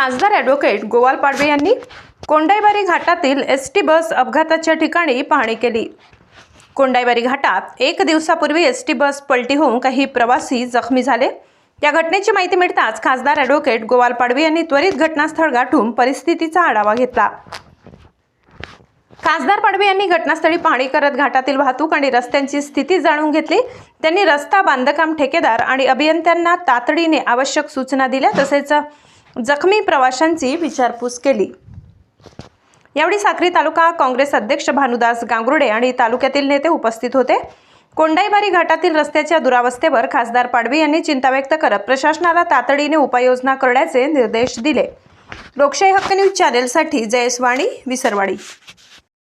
खासदार ॲडव्होकेट गोवाल पाडवे यांनी कोंडाईबारी घाटातील एस टी बस अपघाताच्या ठिकाणी पाहणी केली. कोंडाईबारी घाटात एक दिवसापूर्वी एस टी बस पलटी होऊन काही प्रवासी जखमी झाले. या घटनेची माहिती मिळताच खासदार ॲडव्होकेट गोवाल पाडवे यांनी त्वरित घटनास्थळ गाठून परिस्थितीचा आढावा घेतला. खासदार पाडवे यांनी घटनास्थळी पाहणी करत घाटातील वाहतूक आणि रस्त्यांची स्थिती जाणून घेतली. त्यांनी रस्ता बांधकाम ठेकेदार आणि अभियंत्यांना तातडीने आवश्यक सूचना दिल्या तसेच जखमी प्रवाशांची विचारपूस केली. यावेळी साक्री तालुका काँग्रेस अध्यक्ष भानुदास गांगुर्डे आणि तालुक्यातील नेते उपस्थित होते. कोंडाईबारी घाटातील रस्त्याच्या दुरावस्थेवर खासदार पाडवी यांनी चिंता व्यक्त करत प्रशासनाला तातडीने उपाययोजना करण्याचे निर्देश दिले. लोकशाही हक्क न्यूज चॅनेलसाठी जयस्वाणी विसरवाडी.